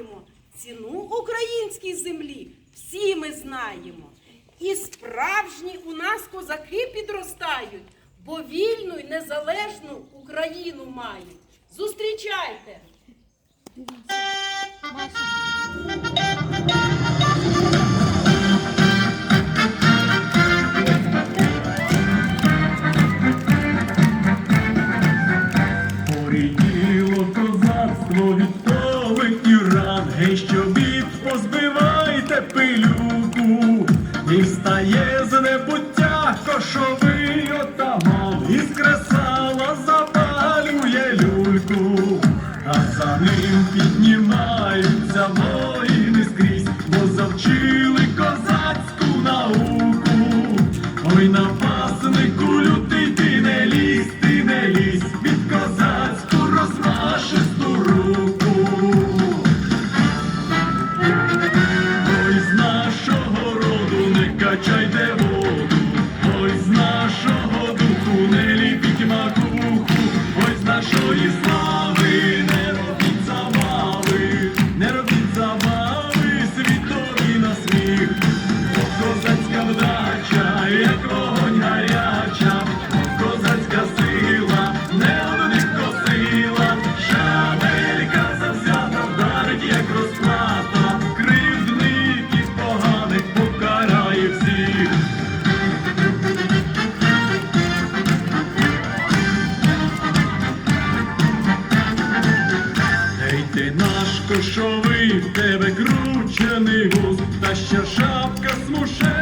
знаємо, ціну українській землі всі ми знаємо. І справжні у нас козаки підростають, бо вільну й незалежну Україну мають. Зустрічайте! Маша. встає з небуття кошовий. тебе кручений вуз, та ще шапка смушена.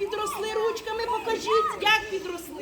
підросли ручками, покажіть, як підросли.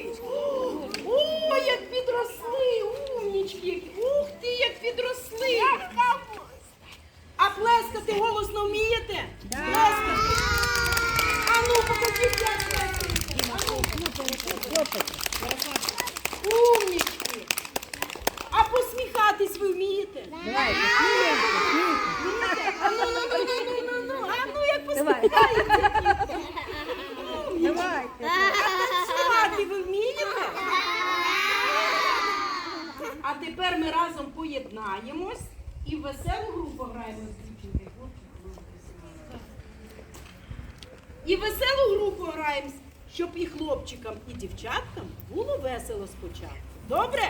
дівчаткам було весело спочатку. Добре?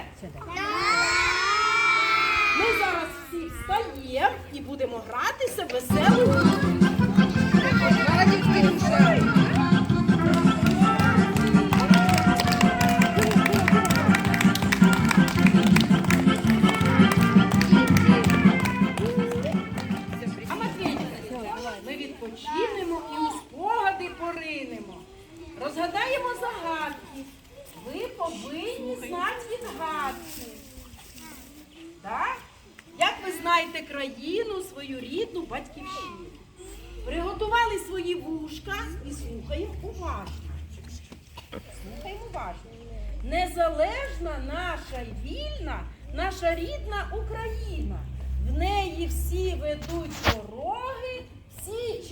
Ми зараз всі встаємо і будемо гратися весело.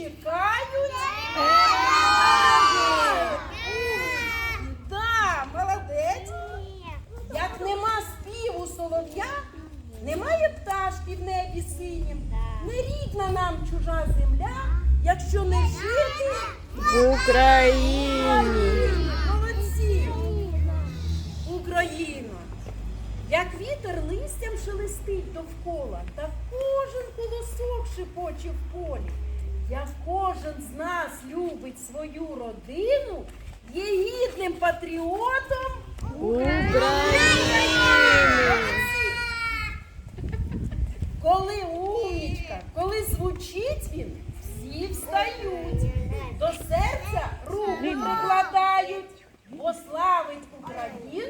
чекають. Так, молодець. Як нема співу солов'я, немає пташки в небі синім. Не рідна нам чужа земля, якщо не жити в Україні. Молодці. Україна. Як вітер листям шелестить довкола, та кожен колосок шепоче в полі як кожен з нас любить свою родину, є гідним патріотом України. Коли умнічка, коли звучить він, всі встають, до серця руки прикладають, бо славить Україну.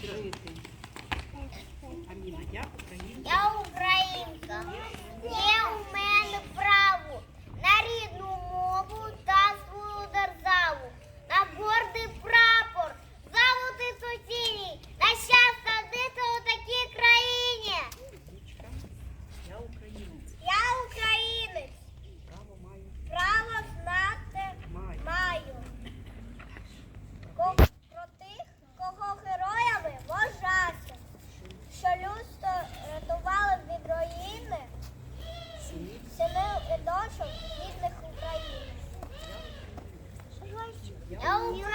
жити. Я украинка. Я українка. Elf.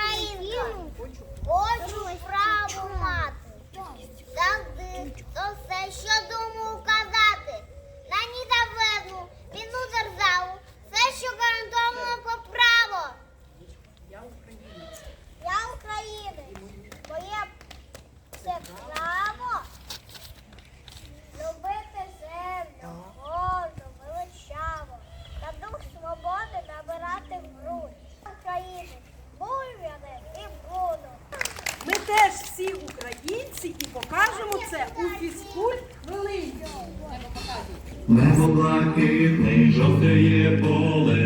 блакитний жовтеє поле.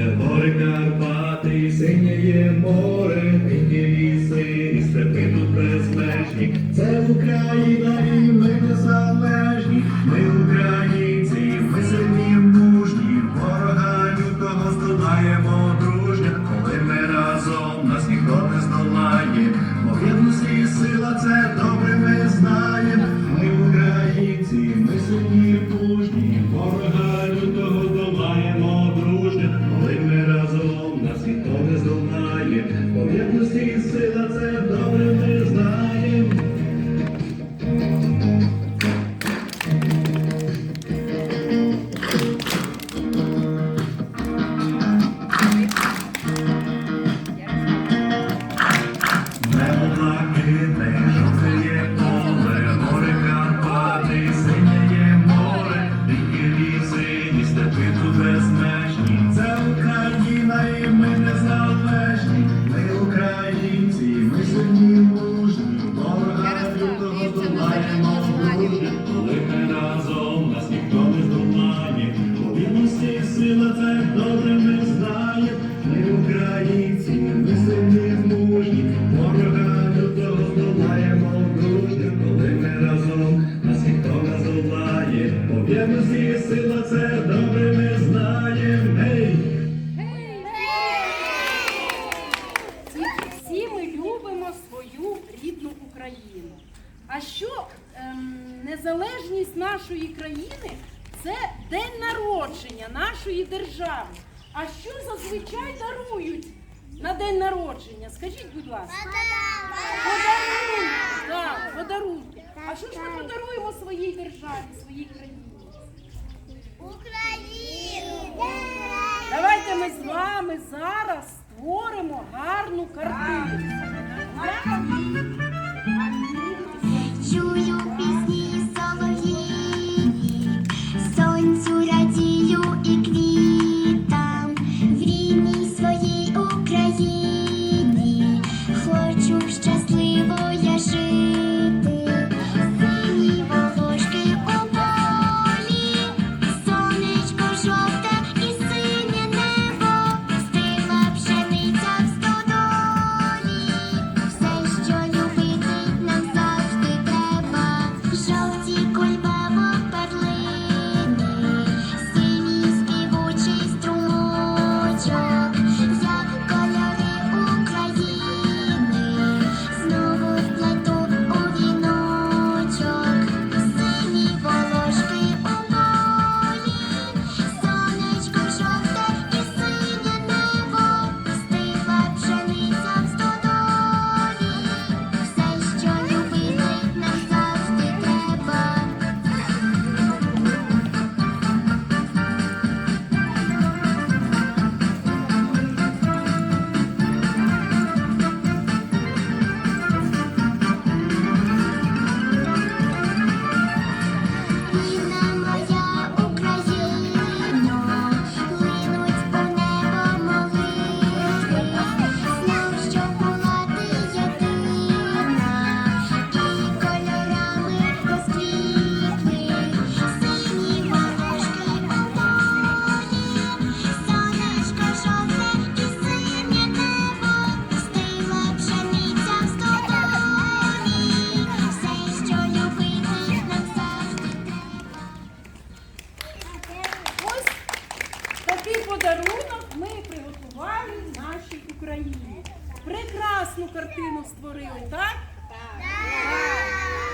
прекрасну картину створили, так? Так.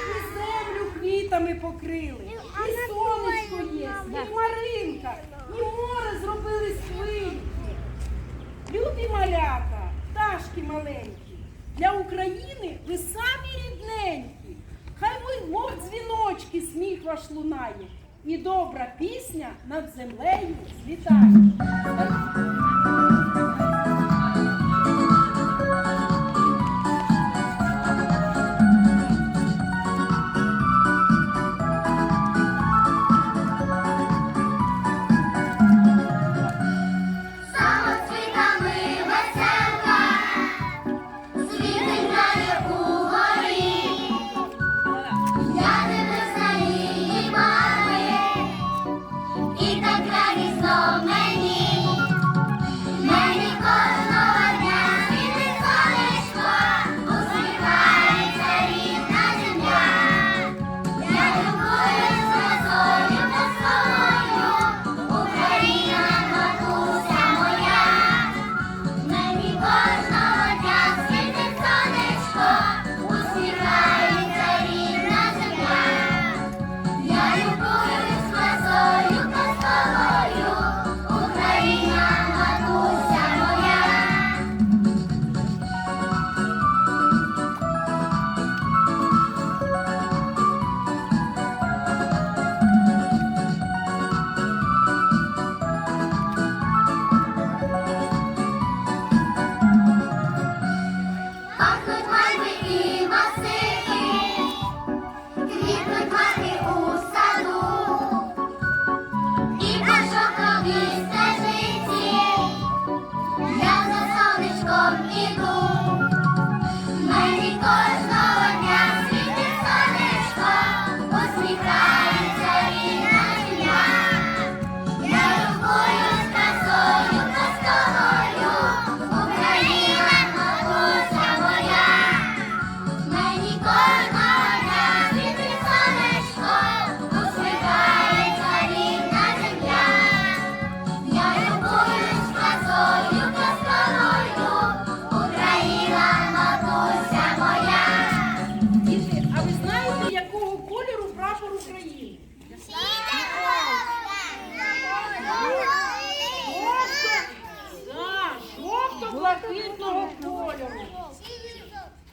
І землю квітами покрили, і сонечко є, і хмаринка, і море зробили свинки. Любі маляка, пташки маленькі. Для України ви самі рідненькі. Хай ви мов дзвіночки, сміх ваш лунає. І добра пісня над землею злітає. блакитного кольору.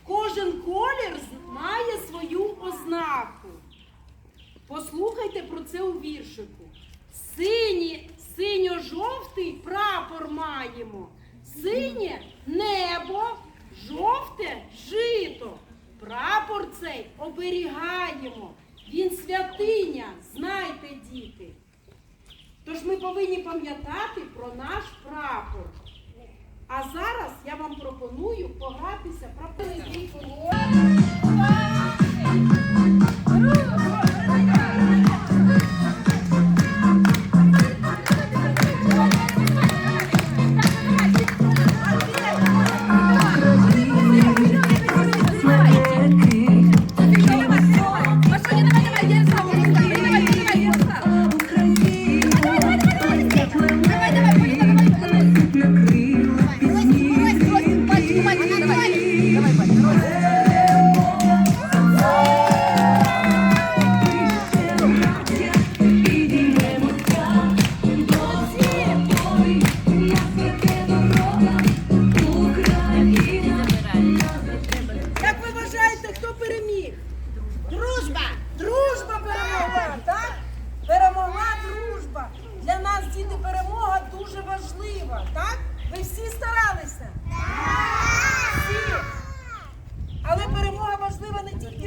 Кожен колір має свою ознаку. Послухайте про це у віршику. Сині, синьо-жовтий прапор маємо. Синє небо, жовте жито. Прапор цей оберігаємо. Він святиня, знайте, діти. Тож ми повинні пам'ятати про наш прапор. А зараз я вам пропоную погратися про політику.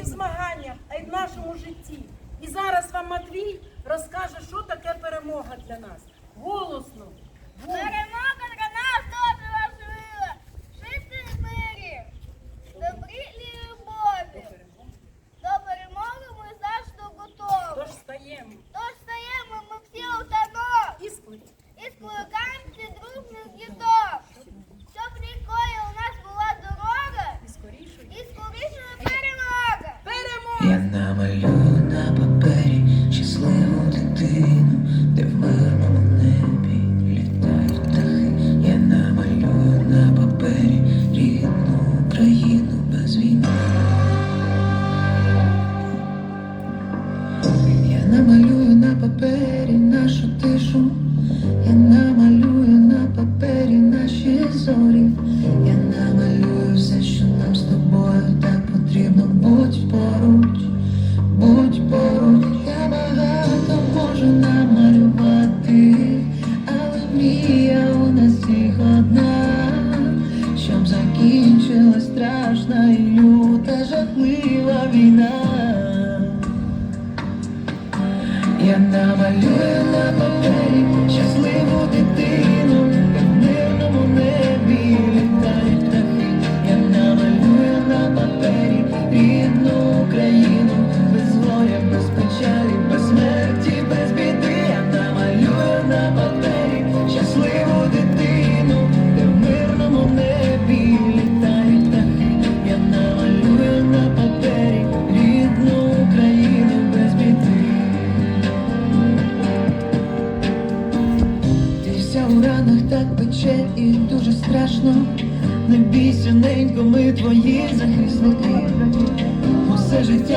змаганнях, а й в нашому житті. І зараз вам Матвій розкаже, що таке перемога для нас. Голосно. Перемога!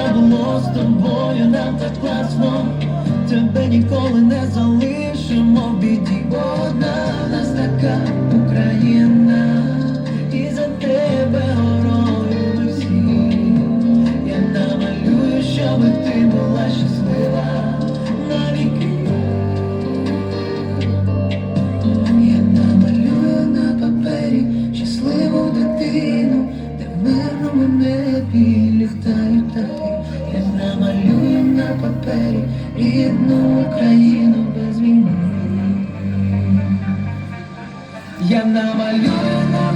все було з тобою, нам так класно, тебе ніколи не залишилось. Я намалюю.